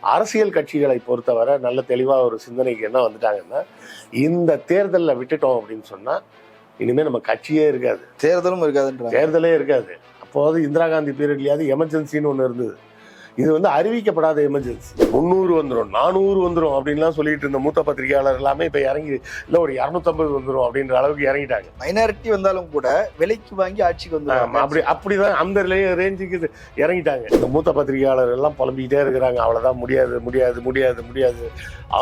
அரசியல் கட்சிகளை பொறுத்தவரை நல்ல தெளிவாக ஒரு சிந்தனைக்கு என்ன வந்துட்டாங்கன்னா இந்த தேர்தலில் விட்டுட்டோம் அப்படின்னு சொன்னால் இனிமேல் நம்ம கட்சியே இருக்காது. தேர்தலும் இருக்காதுன்றாங்க. தேர்தலே இருக்காது. அப்போது இந்திரா காந்தி பீரியட்லயாவது எமர்ஜென்சின்னு ஒன்று இருந்தது. இது வந்து அறிவிக்கப்படாத எமர்ஜென்சி முந்நூறு வந்துடும் நானூறு வந்துடும் அப்படின்லாம் சொல்லிட்டு இருந்த மூத்த பத்திரிகையாளர் எல்லாமே இப்போ இறங்கி இல்லை ஒரு இரநூத்தம்பது வந்துடும் அப்படின்ற அளவுக்கு இறங்கிட்டாங்க. மைனாரிட்டி வந்தாலும் கூட விலைக்கு வாங்கி ஆட்சிக்கு வந்து அப்படி அப்படிதான் அந்த ரேஞ்சுக்கு இறங்கிட்டாங்க. இந்த மூத்த பத்திரிகையாளர் எல்லாம் புலம்பிக்கிட்டே இருக்கிறாங்க. அவ்வளவுதான் முடியாது முடியாது முடியாது முடியாது.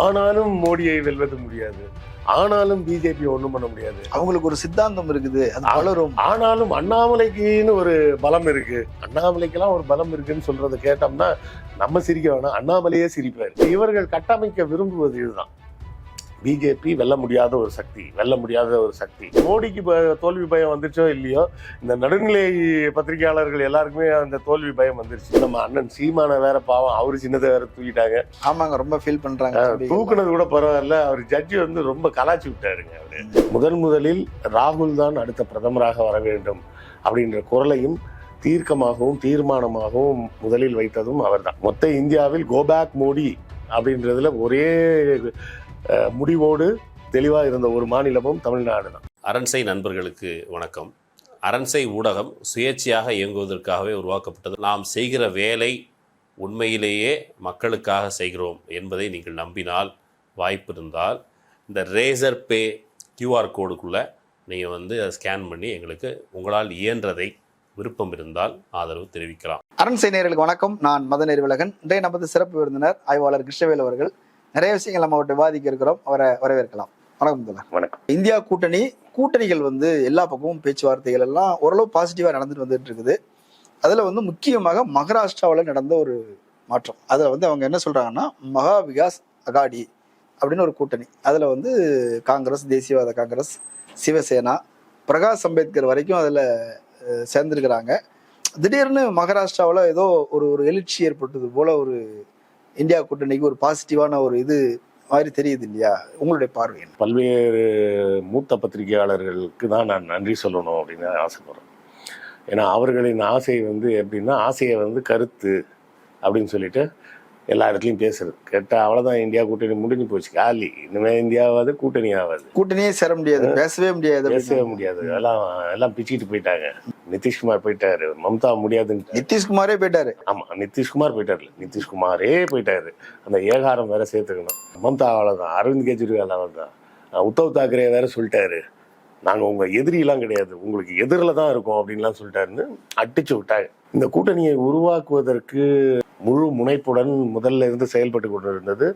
ஆனாலும் மோடியை வெல்வது முடியாது. ஆனாலும் பிஜேபி ஒண்ணும் பண்ண முடியாது. அவங்களுக்கு ஒரு சித்தாந்தம் இருக்குது அது. வளரும். ஆனாலும் அண்ணாமலைக்குன்னு ஒரு பலம் இருக்கு. அண்ணாமலைக்கெல்லாம் ஒரு பலம் இருக்குன்னு சொல்றதை கேட்டோம்னா நம்ம சிரிக்க வேணாம் அண்ணாமலையே சிரிப்பார். இவர்கள் கட்டமைக்க விரும்புவது இதுதான். பிஜேபி வெல்ல முடியாத ஒரு சக்தி வெல்ல முடியாத ஒரு சக்தி. மோடிக்கு தோல்வி பயம் வந்துச்சோ இல்லையோ இந்த நடுநிலை பத்திரிகையாளர்கள் எல்லாருக்குமே அந்த தோல்வி பயம் வந்துருச்சு. நம்ம அண்ணன் சீமான வேற பாவம் அவரு சின்னதை வேற தூக்கிட்டாங்க. ஆமாங்க ரொம்ப ஃபீல் பண்றாங்க. தூக்குனது கூட பரவாயில்ல. அவர் ஜட்ஜி வந்து ரொம்ப கலாச்சி விட்டாருங்க அவரு. முதன் முதலில் ராகுல் தான் அடுத்த பிரதமராக வர வேண்டும் அப்படின்ற குரலையும் தீர்க்கமாகவும் தீர்மானமாகவும் முதலில் வைத்ததும் அவர்தான் மொத்த இந்தியாவில் கோபேக் மோடி அப்படின்றதுல ஒரே முடிவோடு தெளிவா இருந்த ஒரு மாநிலமும் தமிழ்நாடு தான். அரண்சை நண்பர்களுக்கு வணக்கம். அரண்சை ஊடகம் சுயேட்சையாக இயங்குவதற்காகவே உருவாக்கப்பட்டது. நாம் செய்கிற வேலை உண்மையிலேயே மக்களுக்காக செய்கிறோம் என்பதை நீங்கள் நம்பினால் வாய்ப்பு இருந்தால் இந்த ரேசர் பே கியூஆர் கோடுக்குள்ளே நீங்கள் வந்து அதை ஸ்கேன் பண்ணி எங்களுக்கு உங்களால் இயன்றதை விருப்பம் இருந்தால் ஆதரவு தெரிவிக்கலாம். அரண்சை நேயர்களுக்கு வணக்கம். நான் மத நெறிவலகன் இன்றைய நமது சிறப்பு விருந்தினர் ஆய்வாளர் கிருஷ்ணவேல் அவர்கள். நிறைய விஷயங்கள் நம்ம அவர்கிட்ட விவாதிக்க இருக்கிறோம். அவரை வரவேற்கலாம். வணக்கம் முதல்வர் வணக்கம். இந்தியா கூட்டணி கூட்டணிகள் வந்து எல்லா பக்கமும் பேச்சுவார்த்தைகள் எல்லாம் ஓரளவு பாசிட்டிவா நடந்துட்டு வந்துட்டு இருக்குது. அதுல வந்து முக்கியமாக மகாராஷ்டிராவில் நடந்த ஒரு மாற்றம். அதுல வந்து அவங்க என்ன சொல்றாங்கன்னா மகா விகாஸ் அகாடி அப்படின்னு ஒரு கூட்டணி. அதுல வந்து காங்கிரஸ் தேசியவாத காங்கிரஸ் சிவசேனா பிரகாஷ் அம்பேத்கர் வரைக்கும் அதுல சேர்ந்திருக்கிறாங்க. திடீர்னு மகாராஷ்டிராவில் ஏதோ ஒரு ஒரு எழுச்சி ஏற்பட்டது போல ஒரு இந்தியா கூட்டணிக்கு ஒரு பாசிட்டிவான ஒரு இது மாதிரி தெரியுது இல்லையா? உங்களுடைய பார்வை பல்வேறு மூத்த பத்திரிகையாளர்களுக்கு தான் நான் நன்றி சொல்லணும் அப்படின்னு ஆசைப்படுறேன். ஏன்னா அவர்களின் ஆசை வந்து எப்படின்னா ஆசையை வந்து கருத்து அப்படின்னு சொல்லிட்டு எல்லா இடத்துலையும் பேசுறது. கேட்டால் அவ்வளோதான் இந்தியா கூட்டணி முடிஞ்சு போச்சு. காலி. இனிமேல் இந்தியாவாது கூட்டணி ஆகாது கூட்டணியே சேர முடியாது. பேசவே முடியாது பேசவே. முடியாது. எல்லாம் எல்லாம் பிச்சுக்கிட்டு போயிட்டாங்க. நிதிஷ்குமார் போயிட்டாரு. மம்தா முடியாதுன்னு நிதிஷ்குமாரே போயிட்டாரு. ஆமா நிதிஷ்குமார் போயிட்டார்ல நிதிஷ்குமாரே போயிட்டாரு. அந்த ஏகாரம் வேற சேர்த்துக்கணும். மம்தா அவ்வளவுதான். அரவிந்த் கெஜ்ரிவால் அவ்வளவுதான். உத்தவ் தாக்கரே வேற சொல்லிட்டாரு. நாங்க உங்க எதிரிலாம் கிடையாது. உங்களுக்கு எதிரில் தான் இருக்கோம் அப்படின்லாம் சொல்லிட்டாருன்னு அடிச்சு விட்டாங்க இந்த கூட்டணியை உருவாக்குவதற்கு முழு முனைப்புடன் முதல்ல இருந்து செயல்பட்டு கொண்டிருந்தது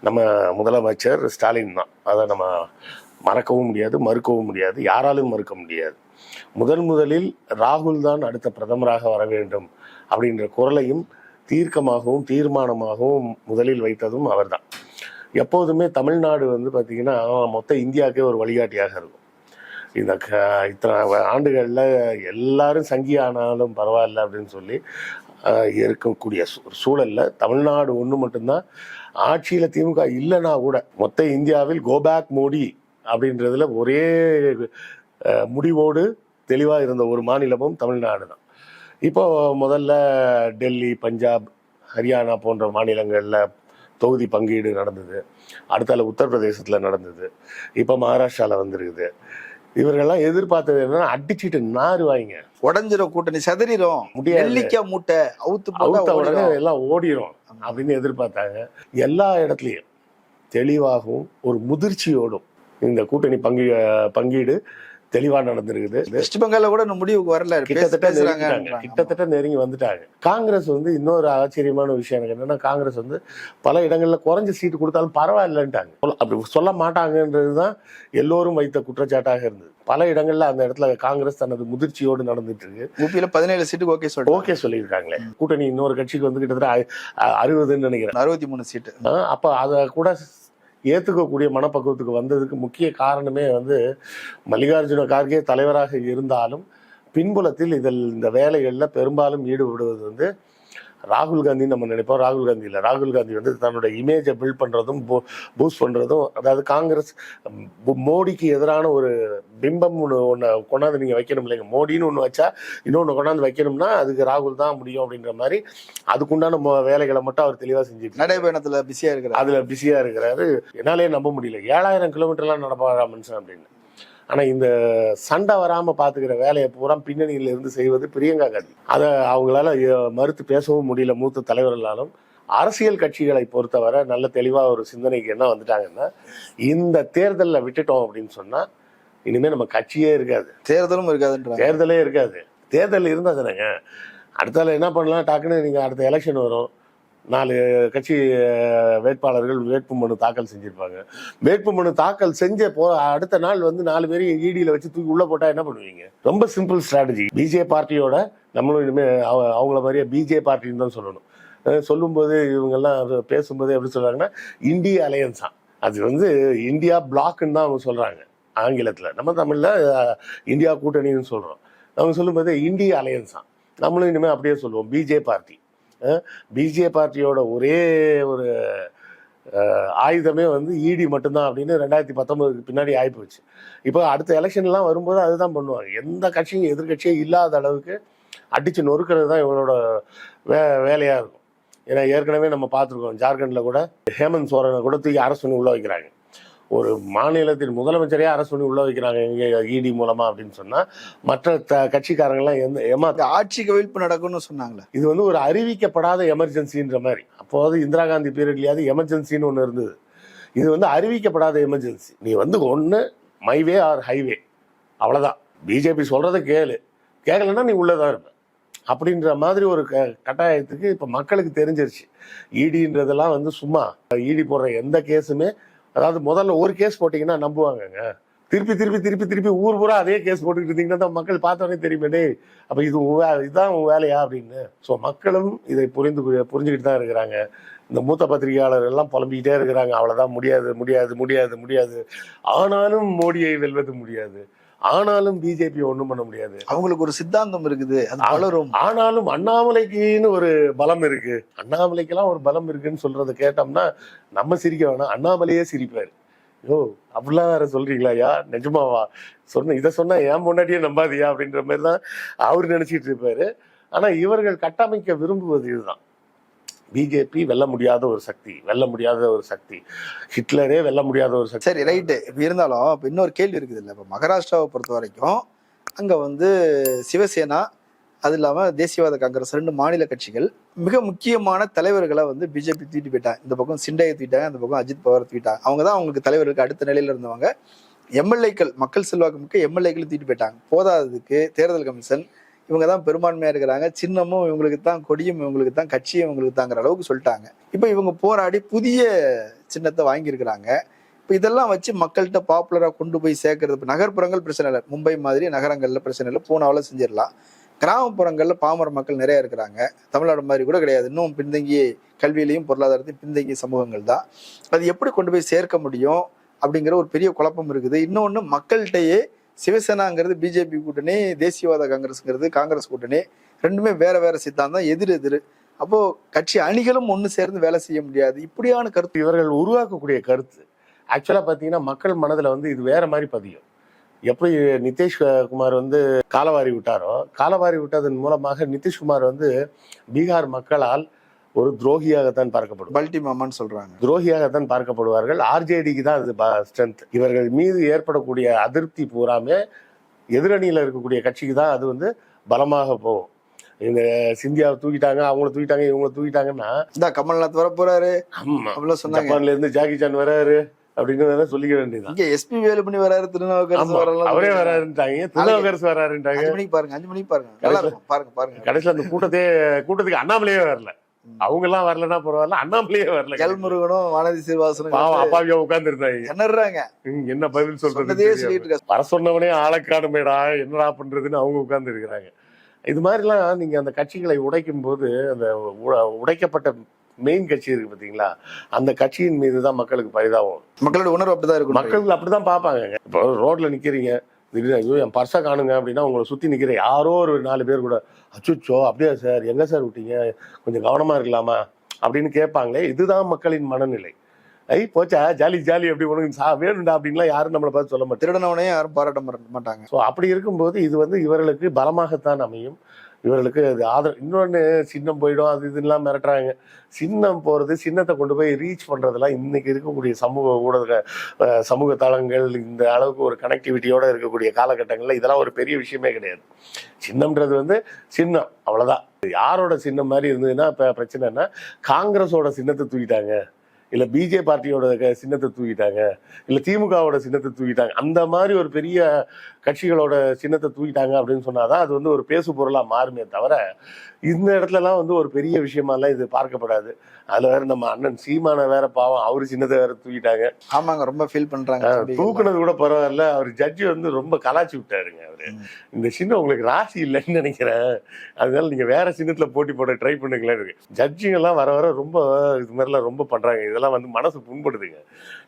நம்ம முதலமைச்சர் ஸ்டாலின் தான். அதை நம்ம மறக்கவும் முடியாது மறுக்கவும் முடியாது. யாராலும் மறுக்க முடியாது. முதன் முதலில் ராகுல் தான் அடுத்த பிரதமராக வர வேண்டும் அப்படின்ற குரலையும் தீர்க்கமாகவும் தீர்மானமாகவும் முதலில் வைத்ததும் அவர்தான். எப்போதுமே தமிழ்நாடு வந்து பார்த்திங்கன்னா மொத்த இந்தியாவுக்கே ஒரு வழிகாட்டியாக இருக்கும். இந்த க இத்தனை ஆண்டுகளில் எல்லாரும் சங்கி ஆனாலும் பரவாயில்ல அப்படின்னு சொல்லி இருக்கக்கூடிய சூ- சூழல்ல தமிழ்நாடு ஒன்று மட்டும்தான் ஆட்சியில் திமுக இல்லைன்னா கூட மொத்த இந்தியாவில் கோபேக் மோடி அப்படின்றதுல ஒரே முடிவோடு தெளிவாக இருந்த ஒரு மாநிலமும் தமிழ்நாடு தான் இப்போ முதல்ல டெல்லி பஞ்சாப் ஹரியானா போன்ற மாநிலங்களில் தொகுதி பங்கீடு நடந்தது. அடுத்தால உத்தரப்பிரதேசத்தில் நடந்தது. இப்போ மகாராஷ்டிராவில் வந்திருக்குது. இவர்கள்லாம் எதிர்பார்த்தது என்னன்னா அடிச்சிட்டு நாறு வாங்க. உடஞ்சிரும் கூட்டணி செதறிடும் முடியாது. மூட்டை அவுத்து அவுத்த உடனே ஓடிடும். எல்லாம் ஓடிரும் அப்படின்னு எதிர்பார்த்தாங்க. எல்லா இடத்துலையும் தெளிவாகவும் ஒரு முதிர்ச்சியோடும் இந்த கூட்டணி பங்கு பங்கீடு தெளிவா நடந்திருக்குது. வெஸ்ட் பெங்கால்ல கூட முடிவுக்கு வரல. கிட்டத்தட்ட கிட்டத்தட்ட நெருங்கி வந்துட்டாங்க. காங்கிரஸ் வந்து இன்னொரு ஆச்சரியமான விஷயம் எனக்கு என்னன்னா காங்கிரஸ் வந்து பல இடங்கள்ல குறைஞ்ச சீட்டு கொடுத்தாலும் பரவாயில்லன்ட்டாங்க. சொல்ல- அப்படி சொல்ல மாட்டாங்கன்றதுதான் எல்லோரும் வைத்த குற்றச்சாட்டாக இருந்தது. பல இடங்கள்ல அந்த இடத்துல காங்கிரஸ் தனது முதிர்ச்சியோடு நடந்துட்டு இருக்கு யூபியில பதினேழு சீட்டுக்கு ஓகே சொல்லிட்டு ஓகே சொல்லியிருக்காங்களே. கூட்டணி இன்னொரு கட்சிக்கு வந்து கிட்டத்தட்ட அறுபதுன்னு நினைக்கிறேன். அறுபத்தி மூணு சீட்டு அப்ப அதை கூட ஏற்றுக்கக்கூடிய மனப்பக்குவத்துக்கு வந்ததுக்கு முக்கிய காரணமே வந்து மல்லிகார்ஜுன கார்கே தலைவராக இருந்தாலும் பின்புலத்தில் இதில் இந்த வேலைகளில் பெரும்பாலும் ஈடுபடுவது வந்து ராகுல் காந்தி நம்ம நினைப்போம். ராகுல் காந்தி இல்லை. ராகுல் காந்தி வந்து தன்னோட இமேஜை பில்ட் பண்றதும் பூஸ்ட் பண்றதும் அதாவது காங்கிரஸ் மோடிக்கு எதிரான ஒரு பிம்பம் ஒன்று ஒன்று கொண்டாந்து நீங்க வைக்கணும் இல்லைங்க. மோடின்னு ஒன்று வச்சா இன்னொன்று கொண்டாந்து வைக்கணும்னா அதுக்கு ராகுல் தான் முடியும் அப்படின்ற மாதிரி அதுக்குண்டான மொ- வேலைகளை மட்டும் அவர் தெளிவாக செஞ்சுட்டு நடைபயணத்துல பிஸியா இருக்கிறார். அதுல பிஸியா இருக்கிறாரு. என்னாலே நம்ப முடியல. ஏழாயிரம் கிலோமீட்டர்லாம் நடப்பாரா மனுஷன் அப்படின்னு. ஆனா இந்த சண்டை வராம பாத்துக்கிற வேலையை பூரா பின்னணியில இருந்து செய்வது பிரியங்கா காந்தி. அதை அவங்களால மறுத்து பேசவும் முடியல மூத்த தலைவர்களாலும். அரசியல் கட்சிகளை பொறுத்தவரை நல்ல தெளிவா ஒரு சிந்தனைக்கு என்ன வந்துட்டாங்கன்னா இந்த தேர்தலில் விட்டுட்டோம் அப்படின்னு சொன்னா இனிமே நம்ம கட்சியே இருக்காது. தேர்தலும் இருக்காதுன்றாங்க. தேர்தலே இருக்காது. தேர்தல் இருந்தா தானேங்க. அடுத்தால என்ன பண்ணலாம்? டக்குன்னு நீங்க அடுத்த எலெக்ஷன் வரும். நாலு கட்சி வேட்பாளர்கள் வேட்பு மனு தாக்கல் செஞ்சிருப்பாங்க. வேட்புமனு தாக்கல் செஞ்ச போ அடுத்த நாள் வந்து நாலு பேரையும் ஈடியில் வச்சு தூக்கி உள்ள போட்டா என்ன பண்ணுவீங்க? ரொம்ப சிம்பிள் ஸ்ட்ராட்டஜி பிஜே பார்ட்டியோட நம்மளும் இனிமே அவ- அவங்கள மாதிரியே பிஜே பார்ட்டின்னு தான் சொல்லணும். சொல்லும்போது இவங்கெல்லாம் பேசும்போது எப்படி சொல்றாங்கன்னா இந்திய அலையன்ஸா அது வந்து இந்தியா பிளாக்னு தான் அவங்க சொல்றாங்க ஆங்கிலத்தில். நம்ம தமிழில் இந்தியா கூட்டணின்னு சொல்கிறோம் அவங்க சொல்லும்போது இந்திய அலையன்ஸா நம்மளும் இனிமேல் அப்படியே சொல்லுவோம் பிஜே பார்ட்டி. பிஜே பார்ட்டியோட ஒரே ஒரு ஆயுதமே வந்து இடி மட்டும்தான் அப்படின்னு ரெண்டாயிரத்தி பத்தொன்பதுக்கு பின்னாடி ஆகிப்போச்சு இப்போ அடுத்த எலெக்ஷன்லாம் வரும்போது அதுதான் பண்ணுவாங்க. எந்த கட்சியும் எதிர்கட்சியே இல்லாத அளவுக்கு அடிச்சு நொறுக்கிறது தான் இவங்களோட வே வேலையாக இருக்கும். ஏன்னா ஏற்கனவே நம்ம பார்த்துருக்கோம் ஜார்க்கண்டில் கூட ஹேமந்த் சோரனை கூட தூக்கி அரசு பண்ணி உள்ள வைக்கிறாங்க. ஒரு மாநிலத்தின் முதலமைச்சரையே அரசு பண்ணி உள்ள வைக்கிறாங்க. இங்கே இடி மூலமா அப்படின்னு சொன்னா மற்ற த கட்சிக்காரங்கெல்லாம் எந்த ஏமா ஆட்சி கவிழ்ப்பு நடக்கும்னு சொன்னாங்களே. இது வந்து ஒரு அறிவிக்கப்படாத எமர்ஜென்சின்ற மாதிரி. அப்போது இந்திரா காந்தி பீரியட்லயாவது எமர்ஜென்சின்னு ஒன்று இருந்தது. இது வந்து அறிவிக்கப்படாத எமர்ஜென்சி. நீ வந்து ஒன்று மைவே ஆர் ஹைவே. அவ்வளோதான் பிஜேபி சொல்றதை கேளு. கேட்கலன்னா நீ உள்ளதான் இருப்ப. அப்படின்ற மாதிரி ஒரு க கட்டாயத்துக்கு இப்போ மக்களுக்கு தெரிஞ்சிருச்சு. ஈடின்றதெல்லாம் வந்து சும்மா ஈடி போடுற எந்த கேஸுமே அதாவது முதல்ல ஒரு கேஸ் போட்டிங்கன்னா நம்புவாங்கங்க. திருப்பி திருப்பி திருப்பி திருப்பி ஊர் பூரா அதே கேஸ் போட்டுக்கிட்டு இருந்தீங்கன்னா தான் மக்கள் பார்த்தோன்னே தெரியுமே டேய் அப்போ இது உன் வே- இதுதான் உன் வேலையா அப்படின்னு. ஸோ மக்களும் இதை புரிந்து புரிஞ்சுக்கிட்டு தான் இருக்கிறாங்க. இந்த மூத்த பத்திரிகையாளர் எல்லாம் புலம்பிக்கிட்டே இருக்கிறாங்க. அவ்வளோதான் முடியாது முடியாது முடியாது முடியாது. ஆனாலும் மோடியை வெல்வது முடியாது. ஆனாலும் பிஜேபி ஒன்றும் பண்ண முடியாது. அவங்களுக்கு ஒரு சித்தாந்தம் இருக்குது அது வளரும். ஆனாலும் அண்ணாமலைக்குன்னு ஒரு பலம் இருக்கு. அண்ணாமலைக்கெல்லாம் ஒரு பலம் இருக்குன்னு சொல்றத கேட்டோம்னா நம்ம சிரிக்க வேணாம். அண்ணாமலையே சிரிப்பாரு. யோ அப்படிலாம் வேற சொல்றீங்களா? ஐயா நிஜமாவா? சொன்ன இதை சொன்னா ஏன் முன்னாடியே நம்பாதியா? அப்படின்ற மாதிரி தான் அவர் நினைச்சிட்டு இருப்பாரு. ஆனா இவர்கள் கட்டமைக்க விரும்புவது இதுதான். பிஜேபி வெல்ல முடியாத ஒரு சக்தி வெல்ல முடியாத ஒரு சக்தி. ஹிட்லரே வெல்ல முடியாத ஒரு சக்தி. சரி ரைட்டு. இருந்தாலும் இப்போ இன்னொரு கேள்வி இருக்குது இல்லை. இப்போ மகாராஷ்டிராவை பொறுத்த வரைக்கும் அங்கே வந்து சிவசேனா அது இல்லாமல் தேசியவாத காங்கிரஸ் ரெண்டு மாநில கட்சிகள் மிக முக்கியமான தலைவர்களை வந்து பிஜேபி தூக்கிட்டு போயிட்டாங்க. இந்த பக்கம் சிண்டையை தூக்கிட்டாங்க அந்த பக்கம் அஜித் பவார் தூக்கிட்டாங்க. அவங்க தான் அவங்களுக்கு தலைவருக்கு அடுத்த நிலையில் இருந்தவங்க. எம்எல்ஏக்கள் மக்கள் செல்வாக்கு மிக்க எம்எல்ஏக்கள் தூக்கிட்டு போயிட்டாங்க. போதாததுக்கு தேர்தல் கமிஷன் இவங்க தான் பெரும்பான்மையா இருக்கிறாங்க. சின்னமும் இவங்களுக்கு தான் கொடியும் இவங்களுக்கு தான் கட்சியும் இவங்களுக்கு தாங்கிற அளவுக்கு சொல்லிட்டாங்க. இப்போ இவங்க போராடி புதிய சின்னத்தை வாங்கியிருக்கிறாங்க. இப்போ இதெல்லாம் வச்சு மக்கள்கிட்ட பாப்புலராக கொண்டு போய் சேர்க்கறது. இப்போ நகர்ப்புறங்கள் பிரச்சனை இல்லை. மும்பை மாதிரி நகரங்களில் பிரச்சனை இல்லை. பூனாவில் செஞ்சிடலாம். கிராமப்புறங்களில் பாமர மக்கள் நிறைய இருக்கிறாங்க. தமிழ்நாடு மாதிரி கூட கிடையாது. இன்னும் பின்தங்கிய கல்வியிலையும் பொருளாதாரத்தையும் பின்தங்கிய சமூகங்கள் தான். அது எப்படி கொண்டு போய் சேர்க்க முடியும் அப்படிங்கிற ஒரு பெரிய குழப்பம் இருக்குது. இன்னொன்று மக்கள்கிட்டயே சிவசேனாங்கிறது பிஜேபி கூட்டணி தேசியவாத காங்கிரஸ்ங்கிறது காங்கிரஸ் கூட்டணி. ரெண்டுமே வேற வேற சித்தாந்தம் எதிர் எதிர். அப்போ கட்சி அணிகளும் ஒன்று சேர்ந்து வேலை செய்ய முடியாது. இப்படியான கருத்து. இவர்கள் உருவாக்கக்கூடிய கருத்து. ஆக்சுவலாக பார்த்தீங்கன்னா மக்கள் மனதில் வந்து இது வேற மாதிரி பதியும். எப்படி நிதிஷ் குமார் வந்து காலவாரி விட்டாரோ காலவாரி விட்டதன் மூலமாக நிதிஷ்குமார் வந்து பீகார் மக்களால் ஒரு துரோகியாகத்தான் பார்க்கப்படும். பல்டி மாமான்னு சொல்றாங்க. துரோகியாகத்தான் பார்க்கப்படுவார்கள். ஆர்ஜேடிக்கு தான் அது ஸ்ட்ரென்த் இவர்கள் மீது ஏற்படக்கூடிய அதிருப்தி பூராமே எதிரணியில் இருக்கக்கூடிய கட்சிக்கு தான் அது வந்து பலமாக போகும். இவங்க சிந்தியாவை தூக்கிட்டாங்க அவங்கள தூக்கிட்டாங்க இவங்கள தூக்கிட்டாங்கன்னா இந்த கமல்நாத் வர போறாரு அப்படிலாம் சொன்னாங்க. ஜப்பான்ல இருந்து ஜாக்கி சான் வராரு அப்படின்னு சொல்லிக்க வேண்டியதுதான். இங்க எஸ்பி வேலுமணி வராரு திருநாவுக்கரசு வரலாம் அவரே வராருன்ட்டாங்க. திருநாவுக்கரசு வராருன்ட்டாங்க? மணிக்கு பாருங்க அஞ்சு மணிக்கு பாருங்க. நல்லா இருக்கும். பாருங்க பாருங்க. கடைசியில அந்த கூட்டத்தே கூட்டத்துக்கு அண்ணாமலையே வரல. அவங்க எல்லாம் வரலன்னா பரவாயில்ல அண்ணாமலையே வரல கல்முருகனும் வானதி சீர்வாசனும் பாவம் அப்பாவியா உட்கார்ந்து இருந்தாங்க. என்னறாங்க என்ன பதில் சொல்றது வர சொன்னவனே ஆளக்காடுமேடா என்னடா பண்றதுன்னு அவங்க உட்கார்ந்து இருக்கிறாங்க. இது மாதிரிலாம் நீங்க அந்த கட்சிகளை உடைக்கும் போது அந்த உடைக்கப்பட்ட மெயின் கட்சி இருக்கு பாத்தீங்களா? அந்த கட்சியின் மீது தான் மக்களுக்கு பரிதாபம். மக்களோட உணர்வு அப்படிதான் இருக்கும் மக்கள் அப்படிதான் பார்ப்பாங்க இப்போ ரோட்ல நிக்கிறீங்க திடீர்னு ஐயோ என் பர்ஸை காணுங்க அப்படின்னா உங்களை சுற்றி நிற்கிற யாரோ ஒரு நாலு பேர் கூட அச்சுச்சோ அப்படியா சார்? எங்கே சார் விட்டீங்க? கொஞ்சம் கவனமாக இருக்கலாமா? அப்படின்னு கேட்பாங்களே. இதுதான் மக்களின் மனநிலை. ஐ போச்சா? ஜாலி ஜாலி அப்படி உனக்கு சா வேணும்டா அப்படின்லாம் யாரும் நம்மளை பார்த்து சொல்ல மாட்டாங்க. திருடனவனே யாரும் பாராட்ட மாட்ட- மாட்டாங்க. ஸோ அப்படி இருக்கும்போது இது வந்து இவர்களுக்கு பலமாகத்தான் அமையும். இவர்களுக்கு அது ஆதரவு இன்னொன்று சின்னம் போயிடும் அது இதெல்லாம் மிரட்டுறாங்க. சின்னம் போகிறது சின்னத்தை கொண்டு போய் ரீச் பண்ணுறதெல்லாம் இன்றைக்கி இருக்கக்கூடிய சமூக ஊடக சமூக தளங்கள் இந்த அளவுக்கு ஒரு கனெக்டிவிட்டியோட இருக்கக்கூடிய காலகட்டங்களில் இதெல்லாம் ஒரு பெரிய விஷயமே கிடையாது. சின்னம்ன்றது வந்து சின்னம் அவ்வளோதான் யாரோட சின்னம் மாதிரி இருந்ததுன்னா இப்போ பிரச்சனைனா காங்கிரஸோட சின்னத்தை தூக்கிட்டாங்க. இல்லை பிஜே பார்ட்டியோட சின்னத்தை தூக்கிட்டாங்க. இல்லை திமுகவோட சின்னத்தை தூக்கிட்டாங்க. அந்த மாதிரி ஒரு பெரிய கட்சிகளோட சின்னத்தை தூக்கிட்டாங்க அப்படின்னு சொன்னாதான் அது வந்து ஒரு பேசு பொருளாக மாறுமே தவிர இந்த இடத்துலலாம் வந்து ஒரு பெரிய விஷயமாலாம் இது பார்க்கப்படாது. அதில் வேற நம்ம அண்ணன் சீமான வேற பாவம் அவரு சின்னத்தை வேற தூக்கிட்டாங்க. ஆமாங்க ரொம்ப ஃபீல் பண்றாங்க. தூக்குனது கூட பரவாயில்ல. அவர் ஜட்ஜி வந்து ரொம்ப கலாச்சி விட்டாருங்க அவரு. இந்த சின்னம் உங்களுக்கு ராசி இல்லைன்னு நினைக்கிறேன். அதனால நீங்க வேற சின்னத்துல போட்டி போட ட்ரை பண்ணுங்களேன் இருக்கு. ஜட்ஜிங்க எல்லாம் வர வர ரொம்ப இது மாதிரிலாம் ரொம்ப பண்றாங்க. இதெல்லாம் வந்து மனசு புண்படுதுங்க.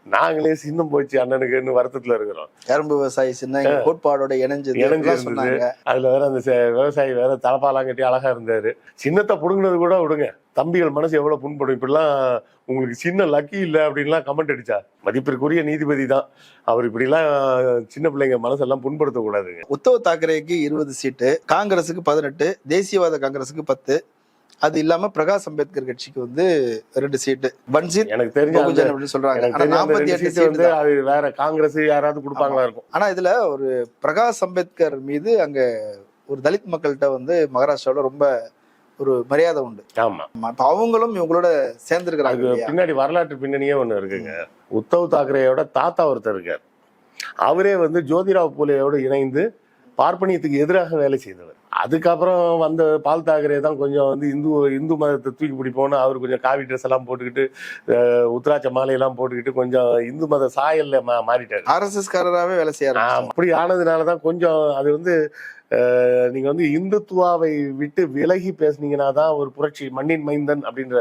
நாங்களே சின்னம் போச்சு அண்ணனுக்குன்னு வருத்தத்துல இருக்கிறோம். கரும்பு விவசாயி சின்ன கோட்பாடோட இணைஞ்சது இணைஞ்சு எல்லாம் இருந்தது. சொன்னாங்க. அதுல வேற அந்த விவசாயி வேற தலப்பாலாம் கட்டி அழகா இருந்தாரு. சின்னத்தை புடுங்கினது கூட விடுங்க. தம்பிகள் மனசு எவ்வளவு புண்படும். இப்படிலாம் உங்களுக்கு சின்ன லக்கி இல்ல அப்படின்லாம் கமெண்ட் அடிச்சா. மதிப்பிற்குரிய நீதிபதி தான். அவர் இப்படிலாம் சின்ன பிள்ளைங்க மனசெல்லாம் புண்படுத்த கூடாதுங்க உத்தவ் தாக்கரேக்கு இருபது சீட்டு காங்கிரஸுக்கு பதினெட்டு தேசியவாத காங்கிரஸுக்கு பத்து அது இல்லாம பிரகாஷ் அம்பேத்கர் கட்சிக்கு வந்து ரெண்டு சீட்டு பன்சீத் எனக்கு தெரிஞ்ச சொல்றாங்க. நாற்பத்தி எட்டு வந்து அது வேற காங்கிரஸ் யாராவது கொடுப்பாங்களா இருக்கும். ஆனா இதுல ஒரு பிரகாஷ் அம்பேத்கர் மீது அங்க ஒரு தலித் மக்கள்கிட்ட வந்து மகாராஷ்டிராவுல ரொம்ப ஒரு மரியாதை உண்டு. ஆமா. அப்ப அவங்களும் இவங்களோட சேர்ந்திருக்கிறாங்க? பின்னாடி வரலாற்று பின்னணியே ஒண்ணு இருக்குங்க. உத்தவ் தாக்கரேயோட தாத்தா ஒருத்தர் இருக்கார். அவரே வந்து ஜோதிராவ் பூலேயோடு இணைந்து பார்ப்பனியத்துக்கு எதிராக வேலை செய்தவர். அதுக்கப்புறம் வந்த பால் தாக்கரே தான் கொஞ்சம் வந்து இந்து இந்து மதத்தை தூக்கி பிடிப்போன்னு அவர் கொஞ்சம் காவி ட்ரெஸ் எல்லாம் போட்டுக்கிட்டு உத்ராட்ச மாலையெல்லாம் போட்டுக்கிட்டு கொஞ்சம் இந்து மத சாயல்ல மா மாறிட்டாரு. ஆர்எஸ்எஸ் காரராகவே வேலை செய்யறாங்க அப்படி ஆனதுனால தான் கொஞ்சம் அது வந்து அஹ், நீங்க வந்து இந்துத்துவாவை விட்டு விலகி பேசுனீங்கன்னா தான் ஒரு புரட்சி மண்ணின் மைந்தன் அப்படின்ற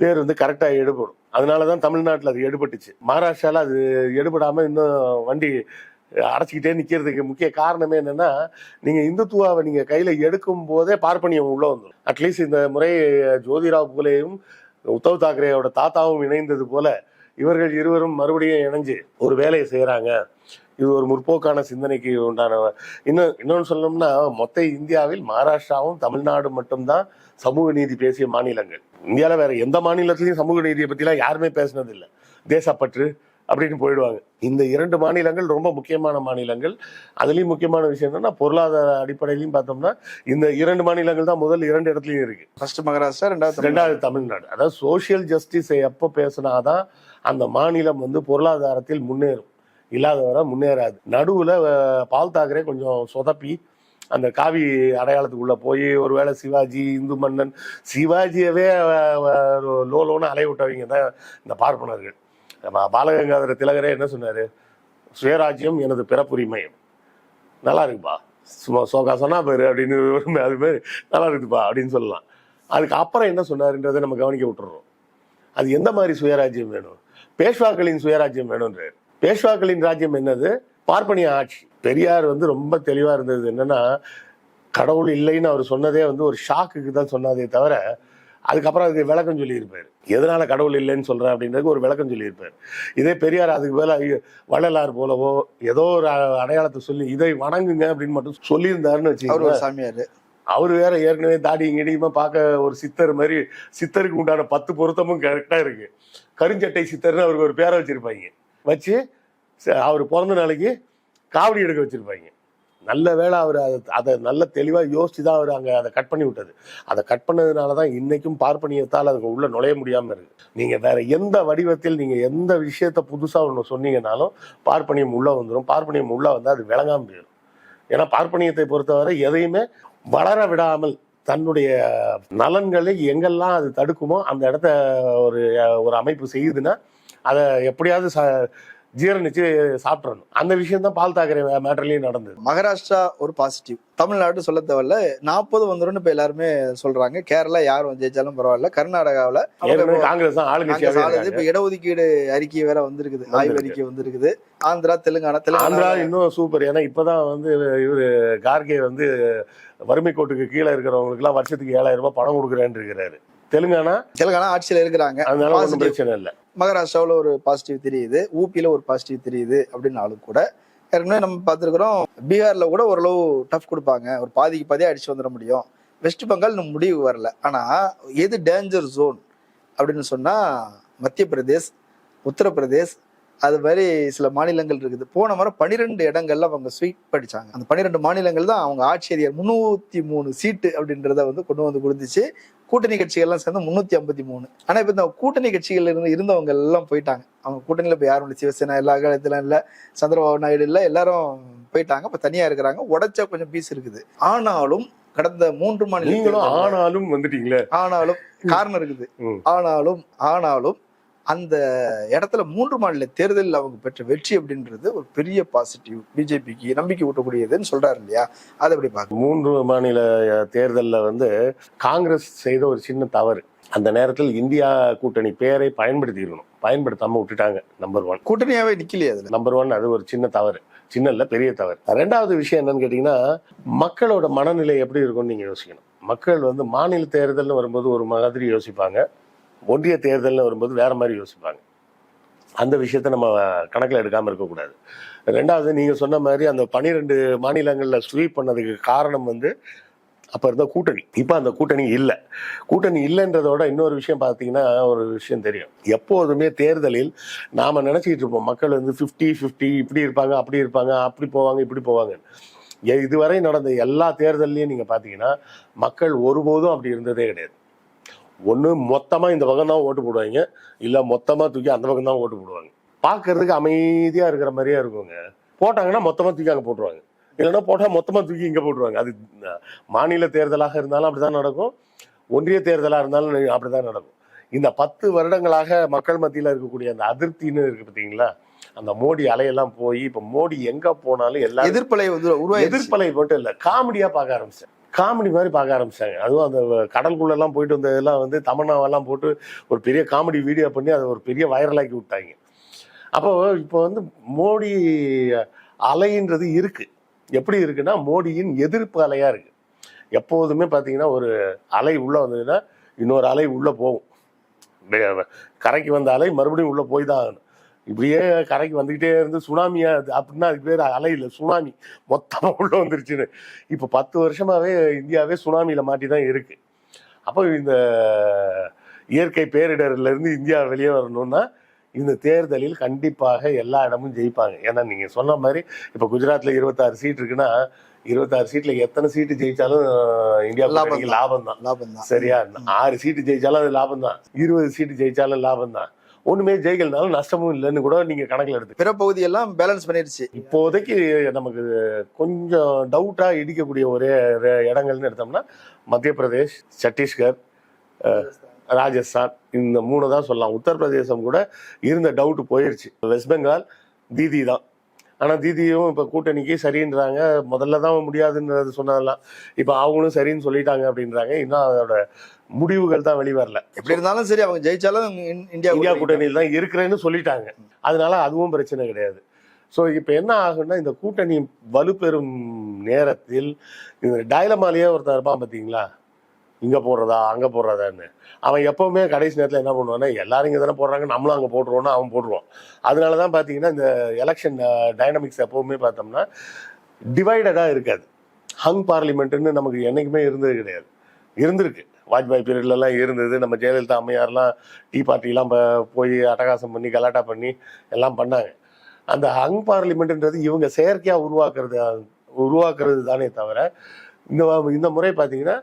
பேர் வந்து கரெக்டா எடுபடும். அதனால தான் தமிழ்நாட்டில் அது எடுபட்டுச்சு. மகாராஷ்டிரால அது எடுபடாம இன்னும் வண்டி அடைச்சிக்கிட்டே நிக்கிறதுக்கு முக்கிய காரணமே என்னன்னா நீங்க இந்துத்துவாவை நீங்க கையில எடுக்கும் போதே பார்ப்பனியம் உள்ள வந்துடும் அட்லீஸ்ட் இந்த முறை ஜோதிராவ் பூலேயும் உத்தவ் தாக்கரேயோட தாத்தாவும் இணைந்தது போல இவர்கள் இருவரும் மறுபடியும் இணைஞ்சு ஒரு வேலையை செய்யறாங்க இது ஒரு முற்போக்கான சிந்தனைக்கு உண்டான இன்னும் இன்னொன்று சொல்லணும்னா மொத்த இந்தியாவில் மகாராஷ்டிராவும் தமிழ்நாடு மட்டும்தான் சமூக நீதி பேசிய மாநிலங்கள். இந்தியாவில் வேற எந்த மாநிலத்திலையும் சமூக நீதியை பற்றிலாம் யாருமே பேசினதில்லை. தேசப்பற்று அப்படின்னு போயிடுவாங்க. இந்த இரண்டு மாநிலங்கள் ரொம்ப முக்கியமான மாநிலங்கள். அதுலேயும் முக்கியமான விஷயம் என்னன்னா பொருளாதார அடிப்படையிலையும் பார்த்தோம்னா இந்த இரண்டு மாநிலங்கள் தான் முதல் இரண்டு இடத்துலையும் இருக்கு. ஃபர்ஸ்ட் மகாராஷ்டிரா ரெண்டாவது தமிழ்நாடு. ரெண்டாவது தமிழ்நாடு. அதாவது சோஷியல் ஜஸ்டிஸை எப்போ பேசினாதான் அந்த மாநிலம் வந்து பொருளாதாரத்தில் முன்னேறும். இல்லாதவரை முன்னேறாது. நடுவில் பால் தாக்கரே கொஞ்சம் சொதப்பி அந்த காவி அடையாளத்துக்குள்ள போய் ஒருவேளை சிவாஜி இந்து மன்னன் சிவாஜியவே லோ லோன்னு அலைய விட்டவங்க தான் இந்த பார்ப்பனர்கள். பாலகங்காதர திலகரே என்ன சொன்னாரு? சுயராஜ்யம் எனது பிறப்புரிமை. நல்லா இருக்குப்பா. சும்மா சோகா சொன்னா பேரு அப்படின்னு அது மாதிரி நல்லா இருக்குதுப்பா அப்படின்னு சொல்லலாம். அதுக்கு அப்புறம் என்ன சொன்னாருன்றதை நம்ம கவனிக்க விட்டுறோம். அது எந்த மாதிரி சுயராஜ்யம் வேணும்? பேஷ்வாக்களின் சுயராஜ்யம் வேணும்ன்றாரு. பேஷ்வாக்களின் ராஜ்யம் என்னது? பார்ப்பனிய ஆட்சி. பெரியார் வந்து ரொம்ப தெளிவா இருந்தது என்னன்னா கடவுள் இல்லைன்னு அவர் சொன்னதே வந்து ஒரு ஷாக்குக்கு தான் சொன்னதே தவிர அதுக்கப்புறம் அதுக்கு விளக்கம் சொல்லியிருப்பார். எதனால கடவுள் இல்லைன்னு சொல்றேன் அப்படின்றதுக்கு ஒரு விளக்கம் சொல்லியிருப்பார். இதே பெரியார் அதுக்கு மேல வள்ளலார் போலவோ ஏதோ ஒரு அடையாளத்தை சொல்லி இதை வணங்குங்க அப்படின்னு மட்டும் சொல்லியிருந்தாருன்னு ஒரு சாமியாரு. அவர் வேற ஏற்கனவே தாடி இடியுமா பார்க்க ஒரு சித்தர் மாதிரி சித்தருக்கு உண்டான பத்து பொருத்தமும் கரெக்டா இருக்கு. கருஞ்சட்டை சித்தர்னு அவருக்கு ஒரு பேரை வச்சிருப்பாங்க. வச்சு அவர் பிறந்த நாளைக்கு காவடி எடுக்க வச்சிருப்பாங்க. நல்ல வேளை அவர் அதை அதை நல்ல தெளிவாக யோசிச்சு தான் அவர் அங்கே அதை கட் பண்ணி விட்டது. அதை கட் பண்ணதுனால தான் இன்னைக்கும் பார்ப்பனியத்தால் அதுக்கு உள்ளே நுழைய முடியாமல் இருக்குது நீங்கள் வேற எந்த வடிவத்தில் நீங்கள் எந்த விஷயத்த புதுசாக ஒன்று சொன்னீங்கனாலும் பார்ப்பனியம் உள்ளே வந்துடும் பார்ப்பனியம் உள்ளே வந்தால் அது விளங்காம போயிடும் ஏன்னா பார்ப்பனியத்தை பொறுத்தவரை எதையுமே வளர விடாமல் தன்னுடைய நலன்களை எங்கெல்லாம் அது தடுக்குமோ அந்த இடத்த ஒரு ஒரு அமைப்பு செய்யுதுன்னா அதை எப்படியாவது ச ஜீரணிச்சு சாப்பிட்றணும் அந்த விஷயம் தான் பால் தாக்கரே மேட்டர்லயும் நடந்தது. மகாராஷ்டிரா ஒரு பாசிட்டிவ் தமிழ்நாடு சொல்ல தேவையில்ல. நாற்பது வந்துரும்னு இப்ப எல்லாருமே சொல்றாங்க. கேரளா யாரும் ஜெயிச்சாலும் பரவாயில்ல. கர்நாடகாவுல காங்கிரஸ் தான் இருக்காங்க. இப்ப இடஒதுக்கீடு அறிக்கை வேற வந்திருக்குது. ஆய்வு. அறிக்கை வந்திருக்குது. ஆந்திரா தெலுங்கானா ஆந்திரா தெலுங்கானா இன்னும் சூப்பர் ஏன்னா இப்பதான் வந்து இவரு கார்கே வந்து வறுமை கோட்டுக்கு கீழே இருக்கிறவங்களுக்கு எல்லாம் வருஷத்துக்கு ஏழாயிரம் ரூபாய் பணம் கொடுக்குறேன்னு இருக்கிறாரு. தெலுங்கானா? தெலுங்கானா ஆட்சியில இருக்கிறாங்க. அதனால ஒன்றும். பிரச்சனை இல்லை. மகாராஷ்டிராவுல ஒரு பாசிட்டிவ் தெரியுது. ஊபியில ஒரு பாசிட்டிவ் தெரியுது அப்படின்னாலும் கூட. ஏற்கனவே நம்ம பார்த்துருக்குறோம் பீகார்ல கூட ஓரளவு டஃப் கொடுப்பாங்க. ஒரு பாதிக்கு பாதியா அடிச்சு வந்துட முடியும். வெஸ்ட் பெங்கால் இன்னும் முடிவு வரல. ஆனா எது டேஞ்சர் ஜோன் அப்படின்னு சொன்னா மத்திய பிரதேஷ் உத்தரப்பிரதேஷ் அது மாதிரி சில மாநிலங்கள் இருக்குது. போன முறை பன்னிரெண்டு இடங்கள்ல அவங்க ஸ்வீட் படிச்சாங்க அந்த பன்னிரெண்டு மாநிலங்கள் தான் அவங்க ஆட்சி அதிகாரம் முந்நூத்தி மூணு சீட்டு அப்படின்றத வந்து கொண்டு வந்து கொடுத்துச்சு. கூட்டணி கட்சிகள்லாம் சேர்ந்து முன்னூத்தி ஐம்பத்தி மூணு. ஆனா இப்ப இந்த கூட்டணி கட்சிகள் இருந்து இருந்தவங்க எல்லாம் போயிட்டாங்க. அவங்க கூட்டணியில இப்ப யாரும் இல்லை. சிவசேனா எல்லா காலத்திலும் இல்ல சந்திரபாபு நாயுடு இல்ல எல்லாரும் போயிட்டாங்க. இப்ப தனியா இருக்கிறாங்க. உடைச்சா கொஞ்சம் பீஸ் இருக்குது. ஆனாலும் கடந்த மூன்று மாநில நீங்களும் தேர்தல்ல- ஆனாலும் வந்துட்டீங்களே? ஆனாலும் காரணம் இருக்குது. ஆனாலும் ஆனாலும் அந்த இடத்துல மூன்று மாநில தேர்தலில் அவங்க பெற்ற வெற்றி அப்படின்றது ஒரு பெரிய பாசிட்டிவ் பிஜேபிக்கு நம்பிக்கை ஊட்டக்கூடியதுன்னு சொல்றாரு இல்லையா? அதை எப்படி பார்க்க மூன்று மாநில தேர்தலில் வந்து காங்கிரஸ் செய்த ஒரு சின்ன தவறு. அந்த நேரத்தில் இந்தியா கூட்டணி பேரை பயன்படுத்திக்கணும் பயன்படுத்தாம விட்டுட்டாங்க நம்பர் ஒன் கூட்டணியாவே நிக்கலையே அதுல. நம்பர் ஒன் அது ஒரு சின்ன தவறு. சின்ன இல்ல பெரிய தவறு. ரெண்டாவது விஷயம் என்னன்னு கேட்டீங்கன்னா மக்களோட மனநிலை எப்படி இருக்கும்னு நீங்க யோசிக்கணும். மக்கள் வந்து மாநில தேர்தல்னு வரும்போது ஒரு மாதிரி யோசிப்பாங்க. ஒன்றிய தேர்தலில் வரும்போது வேறு மாதிரி யோசிப்பாங்க. அந்த விஷயத்த நம்ம கணக்கில் எடுக்காமல் இருக்கக்கூடாது ரெண்டாவது நீங்கள் சொன்ன மாதிரி அந்த பனிரெண்டு மாநிலங்களில் ஸ்வீப் பண்ணதுக்கு காரணம் வந்து அப்போ இருந்த கூட்டணி. இப்போ அந்த கூட்டணி இல்லை. கூட்டணி இல்லைன்றதோட இன்னொரு விஷயம் பார்த்தீங்கன்னா ஒரு விஷயம் தெரியும். எப்போதுமே தேர்தலில் நாம் நினச்சிக்கிட்டு இருப்போம். மக்கள் வந்து 50 50 இப்படி இருப்பாங்க அப்படி இருப்பாங்க அப்படி போவாங்க இப்படி போவாங்க. இதுவரை நடந்த எல்லா தேர்தல்லையும் நீங்கள் பார்த்தீங்கன்னா மக்கள் ஒருபோதும் அப்படி இருந்ததே கிடையாது. ஒண்ணு மொத்தமா இந்த பக்கம் தான் ஓட்டு போடுவாங்க. இல்ல மொத்தமா தூக்கி அந்த பக்கம் தான் ஓட்டு போடுவாங்க. பார்க்கிறதுக்கு அமைதியா இருக்கிற மாதிரியே இருக்குங்க. போட்டாங்கன்னா மொத்தமா தூக்கி அங்க போட்டுருவாங்க. இல்லைன்னா போட்டா மொத்தமா தூக்கி இங்க போட்டுருவாங்க. அது மாநில தேர்தலாக இருந்தாலும் அப்படிதான் நடக்கும். ஒன்றிய தேர்தலா இருந்தாலும் அப்படிதான் நடக்கும். இந்த பத்து வருடங்களாக மக்கள் மத்தியில இருக்கக்கூடிய அந்த அதிருப்தின்னு இருக்கு பாத்தீங்களா? அந்த மோடி அலையெல்லாம் போய் இப்ப மோடி எங்க போனாலும் எல்லாரும் எதிர்ப்பலை வந்து எதிர்ப்பலை மட்டும் இல்ல காமெடியா பார்க்க ஆரம்பிச்சேன். காமெடி மாதிரி பார்க்க ஆரம்பிச்சாங்க. அதுவும் அந்த கடலுக்குள்ளெல்லாம் போயிட்டு வந்ததெல்லாம் வந்து தமிழ்நாவெல்லாம் போட்டு ஒரு பெரிய காமெடி வீடியோ பண்ணி அதை ஒரு பெரிய வைரலாக்கி விட்டாங்க. அப்போ இப்போ வந்து மோடி அலைன்றது இருக்குது எப்படி இருக்குன்னா மோடியின் எதிர்ப்பு அலையாக இருக்குது எப்போதுமே பார்த்தீங்கன்னா ஒரு அலை உள்ளே வந்ததுன்னா இன்னொரு அலை உள்ளே போகும். கரைக்கு வந்த அலை மறுபடியும் உள்ளே போய் தான் ஆகணும். இப்படியே கரைக்கு வந்துகிட்டே இருந்து சுனாமியா அது அப்படின்னா அதுக்கு பேர் அலை இல்லை சுனாமி. மொத்தமா உள்ள வந்துருச்சுன்னு. இப்போ பத்து வருஷமாவே இந்தியாவே சுனாமியில மாட்டி தான் இருக்கு. அப்போ இந்த இயற்கை பேரிடர்ல இருந்து இந்தியா வெளியே வரணும்னா இந்த தேர்தலில் கண்டிப்பாக எல்லா இடமும் ஜெயிப்பாங்க. ஏன்னா நீங்க சொன்ன மாதிரி இப்ப குஜராத்ல இருபத்தாறு சீட் இருக்குன்னா இருபத்தாறு சீட்ல எத்தனை சீட்டு ஜெயிச்சாலும் இந்தியா லாபம் கூட்டணிக்கு தான். லாபம் தான் லாபம் தான் சரியா? ஆறு சீட்டு ஜெயிச்சாலும் அது லாபம் தான் இருபது சீட்டு ஜெயிச்சாலும் லாபம் தான் ஒண்ணுமே ஜெயிக்கலனாலும் நஷ்டமும் இல்லைன்னு கூட நீங்க கணக்குல எடுத்து பிற பகுதியெல்லாம் பேலன்ஸ் பண்ணிருச்சு இப்போதைக்கு நமக்கு கொஞ்சம் டவுட்டா இடிக்கக்கூடிய ஒரே இடங்கள்னு எடுத்தோம்னா மத்திய பிரதேஷ் சத்தீஸ்கர் ராஜஸ்தான் இந்த மூணு தான் சொல்லலாம். உத்தரப்பிரதேசம் கூட இருந்த டவுட் போயிருச்சு. வெஸ்ட் பெங்கால் தீதி தான். ஆனா தீதியும் இப்ப கூட்டணிக்கு சரின்றாங்க. முதல்ல தான் முடியாதுன்றது சொன்னதெல்லாம் இப்ப அவங்களும் சரின்னு சொல்லிட்டாங்க அப்படின்றாங்க. இன்னும் அதோட முடிவுகள் தான் வெளிவரல எப்படி இருந்தாலும் சரி அவங்க ஜெயிச்சாலும் இந்- இந்தியா இந்தியா கூட்டணி கூட்டணியில் தான் இருக்கிறேன்னு சொல்லிட்டாங்க. அதனால அதுவும் பிரச்சனை கிடையாது. ஸோ இப்போ என்ன ஆகும்னா இந்த கூட்டணி வலுப்பெறும் நேரத்தில் இந்த டைலமாலேயே ஒருத்தன் இருப்பான் பார்த்தீங்களா இங்கே போடுறதா அங்கே போடுறதான்னு. அவன் எப்பவுமே கடைசி நேரத்தில் என்ன பண்ணுவான்னா எல்லாரும் இங்கே தானே போடுறாங்க நம்மளும் அங்கே போட்டுருவோம்னா அவன் போட்டுருவான். அதனால தான் பார்த்தீங்கன்னா இந்த எலெக்ஷன் டைனமிக்ஸ் எப்பவுமே பார்த்தோம்னா டிவைடடாக இருக்காது. ஹங் பார்லிமெண்ட்டுன்னு நமக்கு என்னைக்குமே இருந்தது கிடையாது. இருந்திருக்கு. வாஜ்பாய் பீரியட்லலாம் இருந்தது. நம்ம ஜெயலலிதா அம்மையார்லாம் டீ பார்ட்டிலாம் போய் அட்டகாசம் பண்ணி கலாட்டா பண்ணி எல்லாம் பண்ணாங்க. அந்த ஹங் பார்லிமெண்ட்ன்றது இவங்க செயற்கையாக உருவாக்குறது உருவாக்குறது தானே தவிர இந்த இந்த முறை பார்த்தீங்கன்னா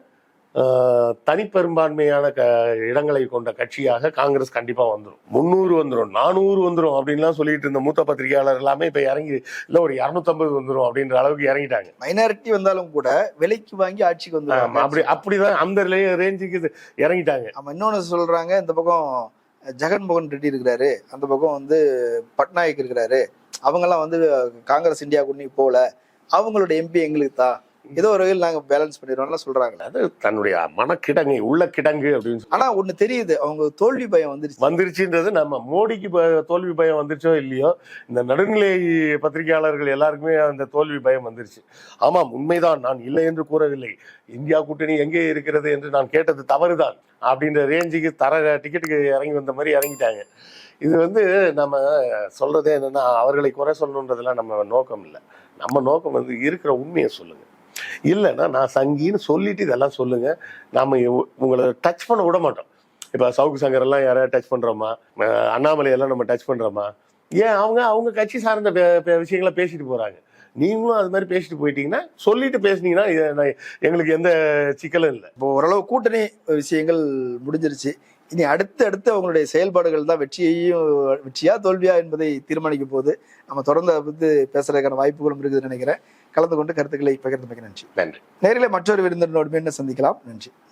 தனிப்பெரும்பான்மையான க இடங்களை கொண்ட கட்சியாக காங்கிரஸ் கண்டிப்பாக வந்துடும் முந்நூறு வந்துடும் நானூறு வந்துடும் அப்படின்லாம் சொல்லிட்டு இருந்த மூத்த பத்திரிகையாளர் எல்லாமே இப்போ இறங்கி இல்லை ஒரு இரநூத்தம்பது வந்துடும் அப்படின்ற அளவுக்கு இறங்கிட்டாங்க. மைனாரிட்டி வந்தாலும் கூட விலைக்கு வாங்கி ஆட்சிக்கு ஆமா, அப்படி வந்து அப்படிதான் அந்த ரேஞ்சுக்கு இறங்கிட்டாங்க. ஆமா இன்னொன்னு சொல்றாங்க இந்த பக்கம் ஜெகன்மோகன் ரெட்டி இருக்கிறாரு அந்த பக்கம் வந்து பட்நாயக் இருக்கிறாரு. அவங்கெல்லாம் வந்து காங்கிரஸ் இந்தியா கூட்டணி போல அவங்களோட எம்பி எங்களுக்கு தான். ஏதோ ஒரு வகையில் நாங்க பேலன்ஸ் பண்ணிடுவோம்லாம் சொல்றாங்க. அது தன்னுடைய மனக்கிடங்கு உள்ள கிடங்கு அப்படின்னு சொல்லி ஆனா ஒண்ணு தெரியுது. அவங்க தோல்வி பயம் வந்துருச்சு. வந்துருச்சுன்றது நம்ம மோடிக்கு தோல்வி பயம் வந்துருச்சோ இல்லையோ இந்த நடுநிலை பத்திரிகையாளர்கள் எல்லாருக்குமே அந்த தோல்வி பயம் வந்துருச்சு. ஆமாம் உண்மைதான். நான் இல்லை என்று கூறவில்லை. இந்தியா கூட்டணி எங்கே இருக்கிறது என்று நான் கேட்டது தவறுதான் அப்படின்ற ரேஞ்சுக்கு தர டிக்கெட்டுக்கு இறங்கி வந்த மாதிரி இறங்கிட்டாங்க. இது வந்து நம்ம சொல்றதே என்னன்னா அவர்களை குறை சொல்லணுன்றதெல்லாம் நம்ம நோக்கம் இல்லை. நம்ம நோக்கம் வந்து இருக்கிற உண்மையை சொல்லுங்க. இல்லைன்னா நான் சங்கின்னு சொல்லிட்டு இதெல்லாம் சொல்லுங்க. நாம உங்களை டச் பண்ண விட மாட்டோம். இப்போ சவுக்கு சங்கர் எல்லாம் யாராவது டச் பண்றோமா அண்ணாமலையெல்லாம் அண்ணாமலை எல்லாம் நம்ம டச் பண்றோமா? ஏன் அவங்க அவங்க கட்சி சார்ந்த விஷயங்களை பேசிட்டு போறாங்க. நீங்களும் அது மாதிரி பேசிட்டு போயிட்டீங்கன்னா சொல்லிட்டு பேசுனீங்கன்னா நான் எங்களுக்கு எந்த சிக்கலும் இல்லை. இப்போ ஓரளவு கூட்டணி விஷயங்கள் முடிஞ்சிருச்சு. இனி அடுத்து அடுத்து அவங்களுடைய செயல்பாடுகள் தான் வெற்றியையும் வெற்றியா தோல்வியா என்பதை தீர்மானிக்க போகுது. நம்ம தொடர்ந்து அதை பத்தி பேசுறதுக்கான வாய்ப்புகளும் இருக்குதுன்னு நினைக்கிறேன். கலந்து கொண்டு கருத்துக்களை பகிர்ந்து நன்றி நன்றி. நேரில் மற்றொரு விருந்தினரோடு மீண்டும் சந்திக்கலாம். நன்றி.